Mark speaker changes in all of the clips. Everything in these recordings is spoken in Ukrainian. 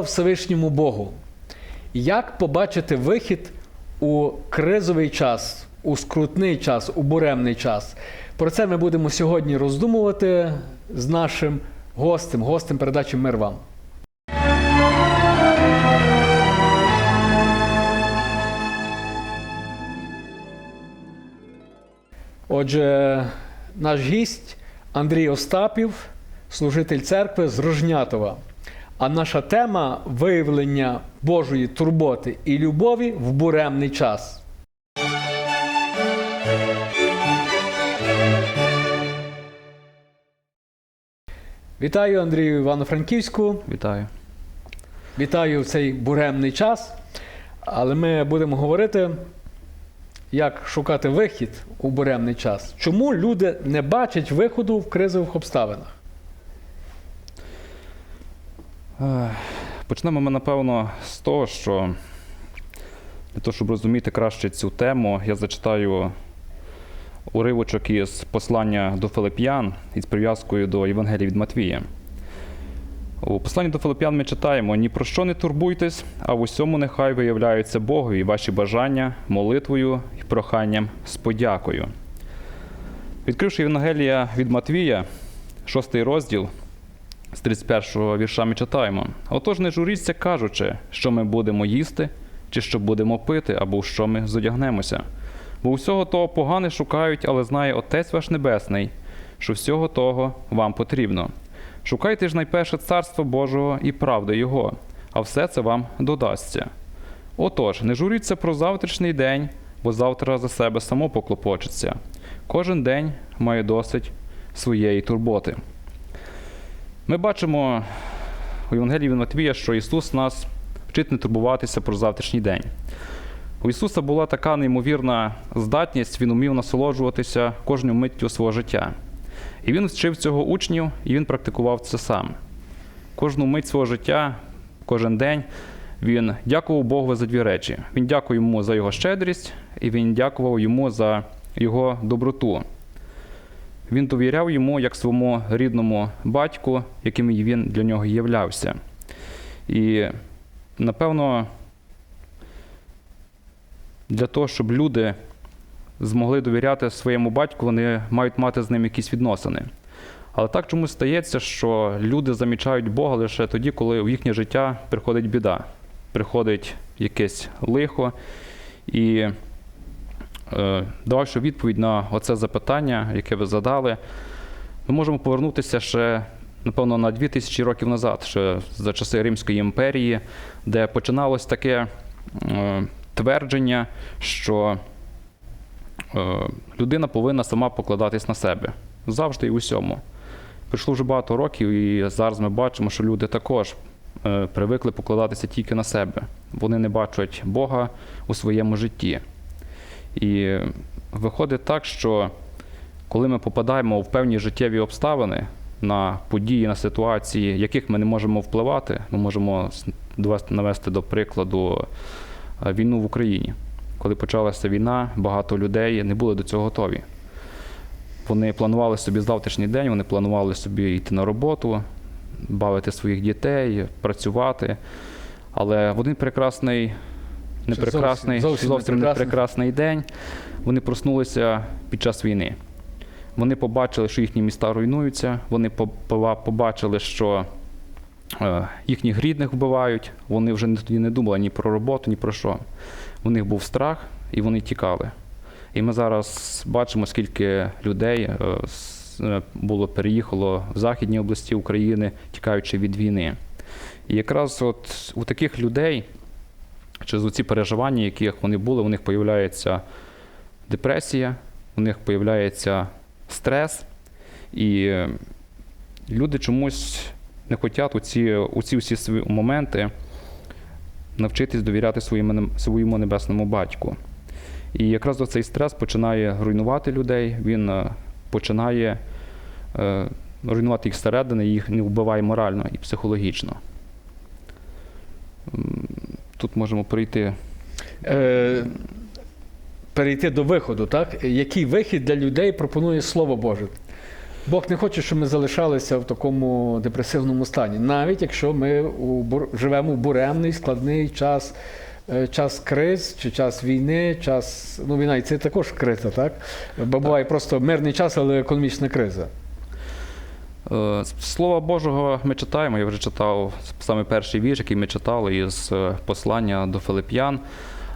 Speaker 1: Всевишньому Богу! Як побачити вихід у кризовий час, у скрутний час, у буремний час? Про це ми будемо сьогодні роздумувати з нашим гостем, гостем передачі Мир вам. Отже, наш гість Андрій Остапів, служитель церкви з Рожнятова. А наша тема виявлення Божої турботи і любові в буремний час. Вітаю Андрію Івано-Франківську.
Speaker 2: Вітаю.
Speaker 1: Вітаю в цей буремний час. Але ми будемо говорити, як шукати вихід у буремний час. Чому люди не бачать виходу в кризових обставинах?
Speaker 2: Почнемо ми, напевно, з того, що для того, щоб розуміти краще цю тему, я зачитаю уривочок із послання до Филип'ян із прив'язкою до Євангелія від Матвія. У посланні до Филип'ян ми читаємо: ні про що не турбуйтесь, а в усьому нехай виявляються Богові ваші бажання молитвою і проханням з подякою. Відкривши Євангелія від Матвія, шостий розділ, з 31-го вірша ми читаємо: Отож, не журіться, кажучи, що ми будемо їсти, чи що будемо пити, або що ми зодягнемося. Бо всього того погане шукають, але знає Отець ваш Небесний, що всього того вам потрібно. Шукайте ж найперше царство Божого і правди Його, а все це вам додасться. Отож, не журіться про завтрашній день, бо завтра за себе само поклопочеться. Кожен день має досить своєї турботи. Ми бачимо у Євангелії від Матвія, що Ісус нас вчить не турбуватися про завтрашній день. У Ісуса була така неймовірна здатність, Він умів насолоджуватися кожною миттю свого життя. І він вчив цього учнів, і він практикував це сам. Кожну мить свого життя, кожен день він дякував Богу за дві речі. Він дякував йому за його щедрість, і він дякував йому за його доброту. Він довіряв йому як своєму рідному батьку, яким він для нього являвся. І, напевно, для того, щоб люди змогли довіряти своєму батьку, вони мають мати з ним якісь відносини. Але так чомусь стається, що люди замічають Бога лише тоді, коли в їхнє життя приходить біда, приходить якесь лихо. І е, дававши відповідь на оце запитання, яке ви задали, ми можемо повернутися ще, напевно, на 2000 років назад, ще за часи Римської імперії, де починалось таке е, твердження, що е, людина повинна сама покладатись на себе завжди і усьому. Пройшло вже багато років, і зараз ми бачимо, що люди також е, привикли покладатися тільки на себе. Вони не бачать Бога у своєму житті. І виходить так, що коли ми попадаємо в певні життєві обставини, на події, на ситуації, яких ми не можемо впливати, ми можемо навести до прикладу е, війну в Україні. Коли почалася війна, багато людей не були до цього готові. Вони планували собі завтрашній день, вони планували собі йти на роботу, бавити своїх дітей, працювати. Але в один прекрасний, не
Speaker 1: Чи
Speaker 2: прекрасний,
Speaker 1: зовсім- зовсім
Speaker 2: зовсім
Speaker 1: не
Speaker 2: не
Speaker 1: прекрасний.
Speaker 2: прекрасний день, вони проснулися під час війни. Вони побачили, що їхні міста руйнуються, вони по- побачили, що е, їхніх рідних вбивають. Вони вже тоді не думали ні про роботу, ні про що. У них був страх, і вони тікали. І ми зараз бачимо, скільки людей е, е, було переїхало в західні області України, тікаючи від війни. І якраз от у таких людей, через ці переживання, яких вони були, у них появляється депресія, у них появляється стрес, і е, люди чомусь не хочуть у ці, у ці всі свої моменти навчитись довіряти своєму, своєму небесному батьку. І якраз цей стрес починає руйнувати людей, він е, починає е, руйнувати їх зсередини, їх не вбиває морально і психологічно. Тут можемо прийти.
Speaker 1: Е, перейти до виходу, так? Який вихід для людей пропонує Слово Боже? Бог не хоче, щоб ми залишалися в такому депресивному стані, навіть якщо ми у, бур- живемо в буремний, складний час, е, час криз чи час війни, час. Ну, війна і це також криза, так? Бо буває просто мирний час, але економічна криза.
Speaker 2: Е, Слова Божого ми читаємо. Я вже читав саме перший вірш, який ми читали із е, послання до Филип'ян.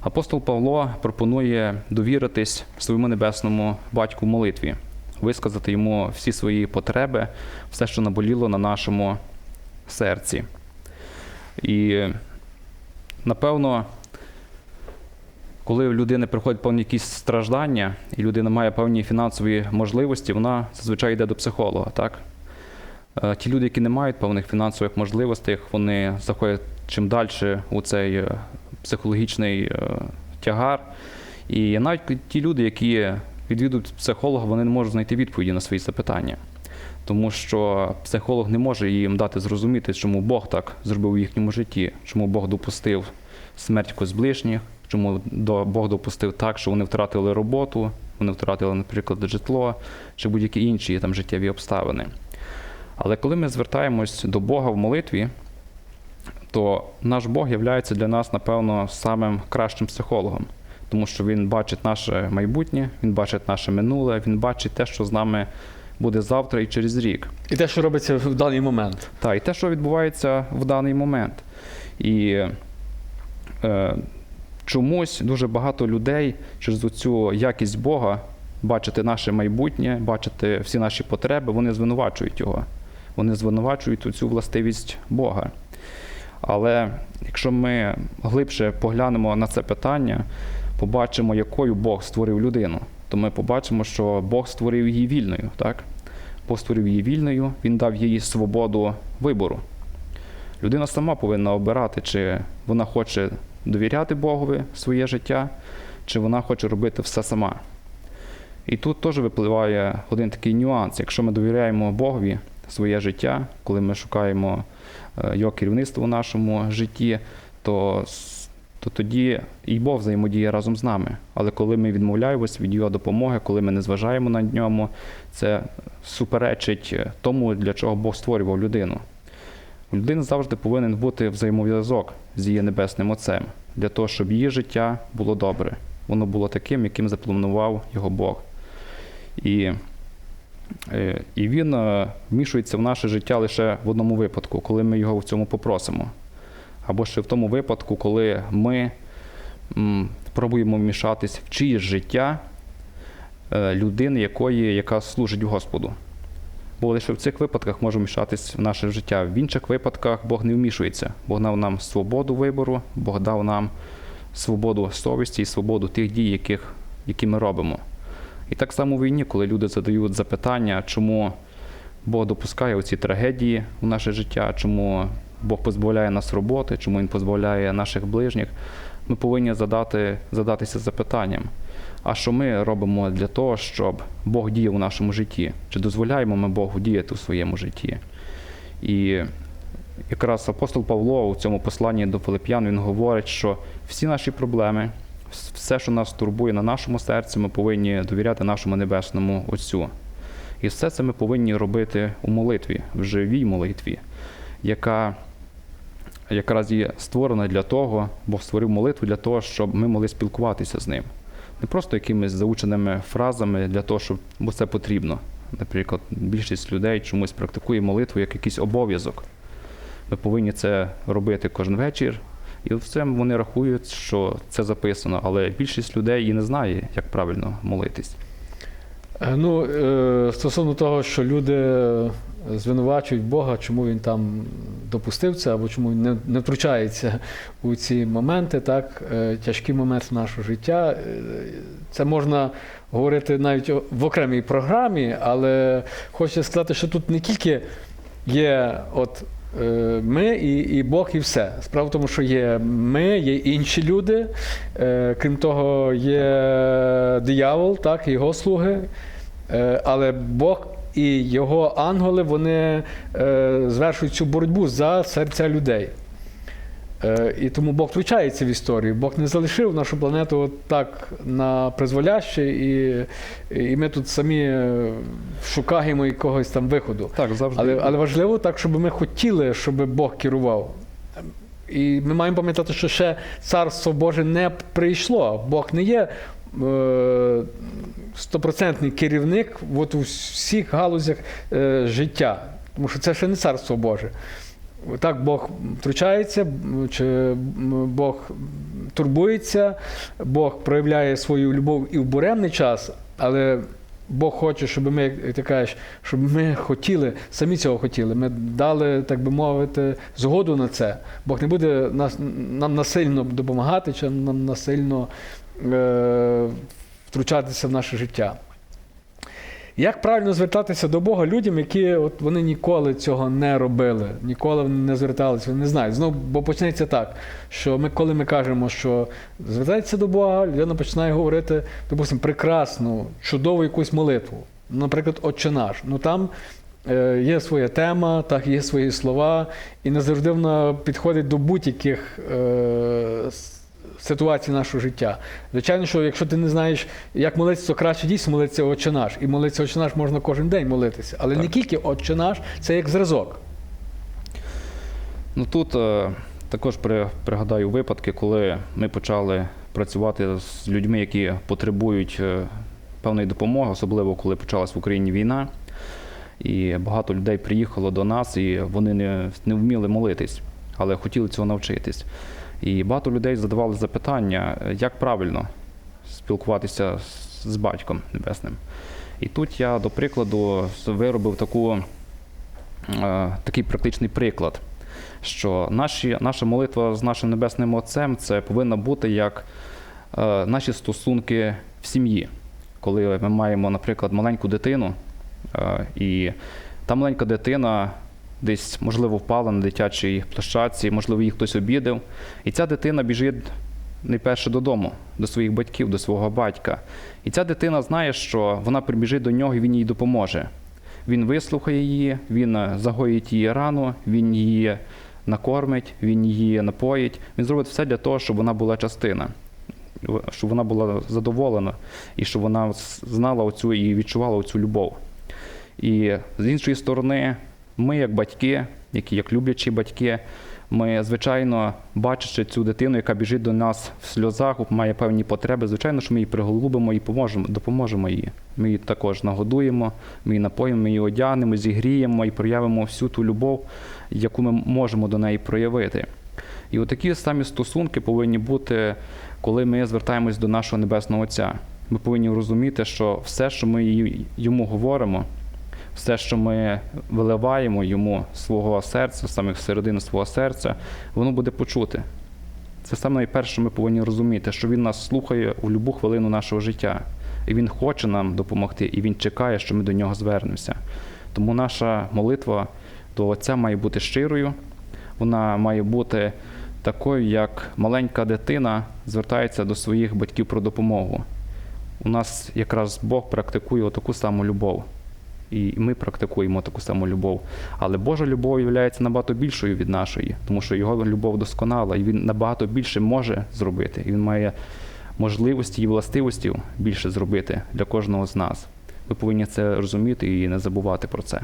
Speaker 2: Апостол Павло пропонує довіритись своєму небесному батьку в молитві, висказати йому всі свої потреби, все, що наболіло на нашому серці. І напевно, коли в людини приходять певні якісь страждання, і людина має певні фінансові можливості, вона зазвичай йде до психолога. так? Е, Ті люди, які не мають певних фінансових можливостей, вони заходять чим далі у цей е, психологічний е, тягар. І навіть ті люди, які відвідують психолога, вони не можуть знайти відповіді на свої запитання. Тому що психолог не може їм дати зрозуміти, чому Бог так зробив у їхньому житті, чому Бог допустив смерть когось ближніх, чому Бог допустив так, що вони втратили роботу, вони втратили, наприклад, житло чи будь-які інші там життєві обставини. Але коли ми звертаємось до Бога в молитві, то наш Бог є для нас, напевно, самим кращим психологом, тому що Він бачить наше майбутнє, Він бачить наше минуле, Він бачить те, що з нами буде завтра і через рік.
Speaker 1: І те, що робиться в даний момент.
Speaker 2: Та, і те, що відбувається в даний момент. І е, чомусь дуже багато людей через цю якість Бога бачити наше майбутнє, бачити всі наші потреби, вони звинувачують його. Вони звинувачують у цю властивість Бога. Але якщо ми глибше поглянемо на це питання, побачимо, якою Бог створив людину, то ми побачимо, що Бог створив її вільною. Так? Бог створив її вільною, Він дав їй свободу вибору. Людина сама повинна обирати, чи вона хоче довіряти Богові своє життя, чи вона хоче робити все сама. І тут теж випливає один такий нюанс. Якщо ми довіряємо Богові своє життя, коли ми шукаємо е, його керівництво в нашому житті, то, то тоді і Бог взаємодіє разом з нами. Але коли ми відмовляємось від його допомоги, коли ми не зважаємо на ньому, це суперечить е, тому, для чого Бог створював людину. У людини завжди повинен бути взаємов'язок з її небесним Отцем, для того, щоб її життя було добре. Воно було таким, яким запланував його Бог. І, і він е, вмішується в наше життя лише в одному випадку, коли ми його в цьому попросимо. Або ще в тому випадку, коли ми пробуємо вмішатись в чиєсь життя е, людини, якої, яка служить Господу. Бо лише в цих випадках може вмішатись в наше життя. В інших випадках Бог не вмішується. Бог дав нам свободу вибору, Бог дав нам свободу совісті і свободу тих дій, яких, які ми робимо. І так само в війні, коли люди задають запитання, чому Бог допускає оці трагедії в наше життя, чому Бог позбавляє нас роботи, чому Він позбавляє наших ближніх, ми повинні задати, задатися запитанням. А що ми робимо для того, щоб Бог діяв у нашому житті? Чи дозволяємо ми Богу діяти у своєму житті? І якраз апостол Павло у цьому посланні до Филип'ян він говорить, що всі наші проблеми, все, що нас турбує на нашому серці, ми повинні довіряти нашому небесному Отцю. І все це ми повинні робити у молитві, в живій молитві, яка якраз є створена для того, Бог створив молитву для того, щоб ми могли спілкуватися з ним. Не просто якимись заученими фразами для того, щоб бо це потрібно. Наприклад, більшість людей чомусь практикує молитву як якийсь обов'язок. Ми повинні це робити кожен вечір. І в цьому вони рахують, що це записано, але більшість людей і не знає, як правильно молитись.
Speaker 1: Е, Ну, е, стосовно того, що люди звинувачують Бога, чому він там допустив це, або чому він не, втручається у ці моменти, так, е, тяжкі моменти нашого життя. Е, Це можна говорити навіть в окремій програмі, але хочу сказати, що тут не тільки є от. Е, Ми і, і Бог, і все. Справа в тому, що є ми, є інші люди. Е, Крім того, є диявол, так, його слуги. Е, Але Бог і його ангели вони звершують цю боротьбу за серця людей. Е, І тому Бог втручається в історію. Бог не залишив нашу планету от так на призволяще, і, і ми тут самі е, шукаємо якогось там виходу.
Speaker 2: Так, завжди.
Speaker 1: Але, але важливо так, щоб ми хотіли, щоб Бог керував. І ми маємо пам'ятати, що ще царство Боже не прийшло. Бог не є е, стопроцентний керівник от у всіх галузях е, життя. Тому що це ще не царство Боже. Так, Бог втручається, чи Бог турбується, Бог проявляє свою любов і в буремний час, але Бог хоче, щоб ми, ти кажеш, щоб ми хотіли, самі цього хотіли. Ми дали, так би мовити, згоду на це. Бог не буде нас, нам насильно допомагати чи нам насильно е, втручатися в наше життя. Як правильно звертатися до Бога людям, які от вони ніколи цього не робили, ніколи не зверталися, вони не знають. Знову, бо почнеться так, що ми, коли ми кажемо, що звертайтеся до Бога, людина починає говорити, допустимо, прекрасну, чудову якусь молитву. Наприклад, Отче наш. Ну там е, є своя тема, так, є свої слова, і не завжди вона підходить до будь-яких е, ситуацій нашого життя. Звичайно, що якщо ти не знаєш, як молитися, то краще дійсно молитися Отче наш. І молитися Отче наш можна кожен день молитися. Але не
Speaker 2: Так.
Speaker 1: тільки Отче наш, це як зразок.
Speaker 2: Ну тут е, також при, пригадаю випадки, коли ми почали працювати з людьми, які потребують е, певної допомоги, особливо коли почалась в Україні війна. І багато людей приїхало до нас, і вони не, не вміли молитись, але хотіли цього навчитись. І багато людей задавали запитання, як правильно спілкуватися з батьком небесним. І тут я, до прикладу, виробив таку, е, такий практичний приклад що наші, наша молитва з нашим небесним Отцем це повинна бути як е, наші стосунки в сім'ї. Коли ми маємо, наприклад, маленьку дитину, е, і та маленька дитина десь, можливо, впала на дитячій площадці, можливо, її хтось обідав, і ця дитина біжить найперше додому, до своїх батьків, до свого батька. І ця дитина знає, що вона прибіжить до нього і він їй допоможе. Він вислухає її, він загоїть її рану, він її накормить, він її напоїть. Він зробить все для того, щоб вона була частина, щоб вона була задоволена і щоб вона знала оцю і відчувала оцю любов. І з іншої сторони, ми, як батьки, які як люблячі батьки, ми, звичайно, бачачи цю дитину, яка біжить до нас в сльозах, має певні потреби, звичайно, що ми її приголубимо і поможемо, допоможемо їй. Ми її також нагодуємо, ми її напоїмо, ми її одягнемо, зігріємо і проявимо всю ту любов, яку ми можемо до неї проявити. І отакі самі стосунки повинні бути, коли ми звертаємось до нашого Небесного Отця. Ми повинні розуміти, що все, що ми йому говоримо, все, що ми виливаємо йому свого серця, саме середини свого серця, воно буде почути. Це саме найперше, що ми повинні розуміти, що він нас слухає у будь-яку хвилину нашого життя. І він хоче нам допомогти, і він чекає, що ми до нього звернемося. Тому наша молитва до Отця має бути щирою, вона має бути такою, як маленька дитина звертається до своїх батьків про допомогу. У нас якраз Бог практикує таку саму любов. І ми практикуємо таку саму любов. Але Божа любов є набагато більшою від нашої, тому що його любов досконала, і він набагато більше може зробити. І він має можливості і властивості більше зробити для кожного з нас. Ми повинні це розуміти і не забувати про це.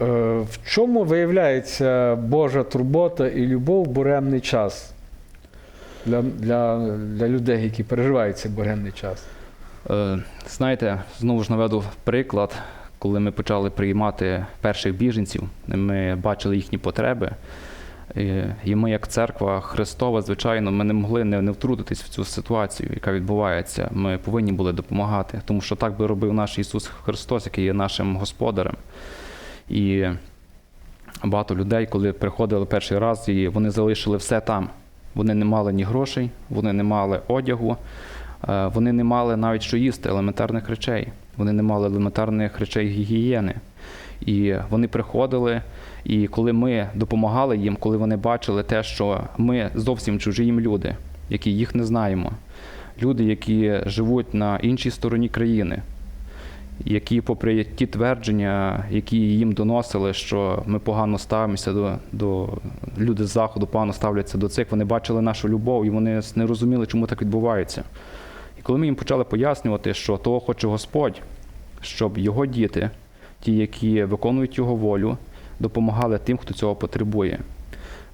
Speaker 1: Е, В чому виявляється Божа турбота і любов в буремний час для, для, для людей, які переживають цей буремний час?
Speaker 2: Е, Знаєте, знову ж наведу приклад, коли ми почали приймати перших біженців, ми бачили їхні потреби. І ми, як церква Христова, звичайно, ми не могли не, втрутитись в цю ситуацію, яка відбувається. Ми повинні були допомагати, тому що так би робив наш Ісус Христос, який є нашим господарем. І багато людей, коли приходили перший раз, і вони залишили все там. Вони не мали ні грошей, вони не мали одягу, вони не мали навіть що їсти, елементарних речей. Вони не мали елементарних речей гігієни. І вони приходили, і коли ми допомагали їм, коли вони бачили те, що ми зовсім чужі їм люди, які їх не знаємо, люди, які живуть на іншій стороні країни, які, попри ті твердження, які їм доносили, що ми погано ставимося до, до люди з заходу, погано ставляться до цих, вони бачили нашу любов і вони не розуміли, чому так відбувається. І коли ми їм почали пояснювати, що того хоче Господь, щоб його діти, ті, які виконують його волю, допомагали тим, хто цього потребує.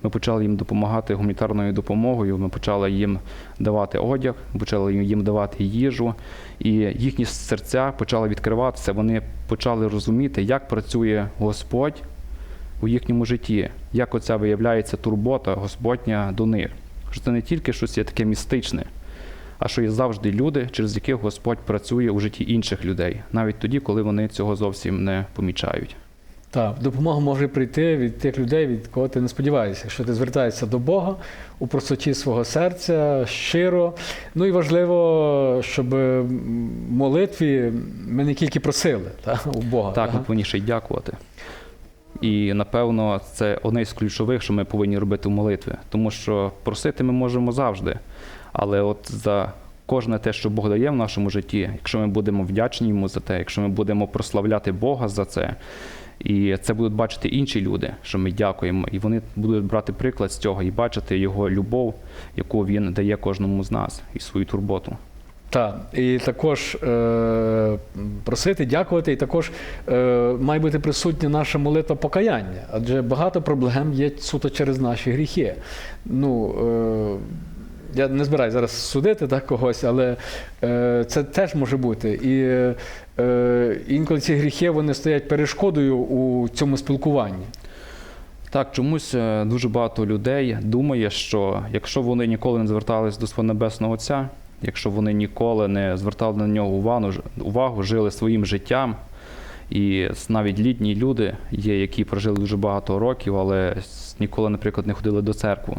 Speaker 2: Ми почали їм допомагати гуманітарною допомогою, ми почали їм давати одяг, почали їм давати їжу, і їхні серця почали відкриватися. Вони почали розуміти, як працює Господь у їхньому житті, як оця виявляється турбота Господня до них. Що це не тільки щось є таке містичне, а що є завжди люди, через яких Господь працює у житті інших людей, навіть тоді, коли вони цього зовсім не помічають.
Speaker 1: Так, допомога може прийти від тих людей, від кого ти не сподіваєшся, якщо ти звертаєшся до Бога у простоті свого серця, щиро. Ну і важливо, щоб в молитві ми не тільки просили та, у Бога.
Speaker 2: Так,
Speaker 1: ага.
Speaker 2: ми повинні ще й дякувати. І напевно це одне із ключових, що ми повинні робити в молитві. Тому що просити ми можемо завжди. Але от за кожне те, що Бог дає в нашому житті, якщо ми будемо вдячні йому за те, якщо ми будемо прославляти Бога за це, і це будуть бачити інші люди, що ми дякуємо, і вони будуть брати приклад з цього і бачити його любов, яку він дає кожному з нас, і свою турботу.
Speaker 1: Так, і також е, просити, дякувати, і також е, має бути присутня наша молитва покаяння, адже багато проблем є суто через наші гріхи. Ну, е, я не збираюся зараз судити так, когось, але е, це теж може бути. І е, інколи ці гріхи вони стоять перешкодою у цьому спілкуванні.
Speaker 2: Так, чомусь е, дуже багато людей думає, що якщо вони ніколи не звертались до свого небесного Отця, якщо вони ніколи не звертали на нього увагу, увагу жили своїм життям, і навіть літні люди є, які прожили дуже багато років, але ніколи, наприклад, не ходили до церкви.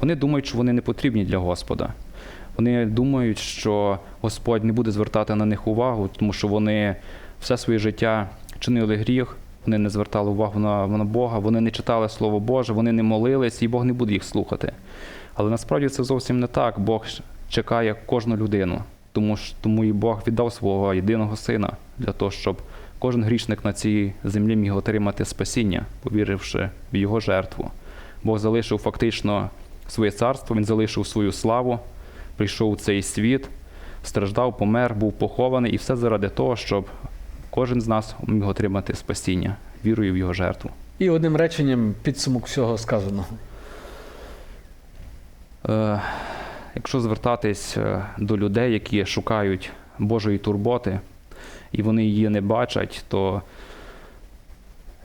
Speaker 2: Вони думають, що вони не потрібні для Господа. Вони думають, що Господь не буде звертати на них увагу, тому що вони все своє життя чинили гріх, вони не звертали увагу на, на Бога, вони не читали Слово Боже, вони не молились, і Бог не буде їх слухати. Але насправді це зовсім не так. Бог чекає кожну людину, тому, ж, тому і Бог віддав свого єдиного сина для того, щоб кожен грішник на цій землі міг отримати спасіння, повіривши в його жертву. Бог залишив фактично своє царство, він залишив свою славу, прийшов у цей світ, страждав, помер, був похований, і все заради того, щоб кожен з нас міг отримати спасіння, вірою в його жертву.
Speaker 1: І одним реченням підсумок всього сказаного.
Speaker 2: Е, якщо звертатись е, до людей, які шукають Божої турботи, і вони її не бачать, то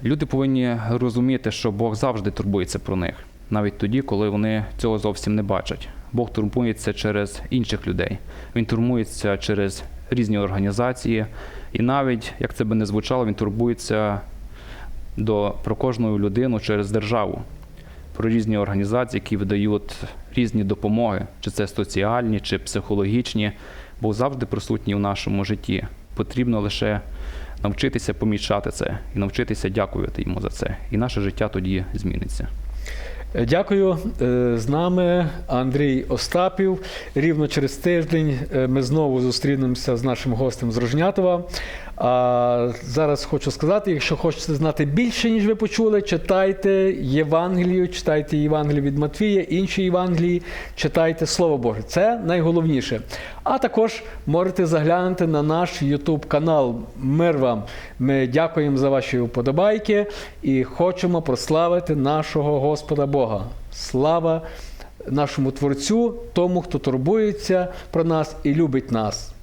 Speaker 2: люди повинні розуміти, що Бог завжди турбується про них, навіть тоді, коли вони цього зовсім не бачать. Бог турбується через інших людей. Він турбується через різні організації, і навіть, як це би не звучало, він турбується до, про кожну людину через державу про різні організації, які видають різні допомоги, чи це соціальні, чи психологічні, бо завжди присутні в нашому житті. Потрібно лише навчитися помічати це і навчитися дякувати йому за це. І наше життя тоді зміниться.
Speaker 1: Дякую. Е, З нами Андрій Остапів. Рівно через тиждень е, ми знову зустрінемося з нашим гостем з Рожнятова. А зараз хочу сказати: якщо хочете знати більше, ніж ви почули, читайте Євангелію, читайте Євангелію від Матвія, інші Євангелії, читайте Слово Боже. Це найголовніше. А також можете заглянути на наш YouTube канал. Мир вам. Ми дякуємо за ваші вподобайки і хочемо прославити нашого Господа Бога. Слава нашому Творцю, тому, хто турбується про нас і любить нас.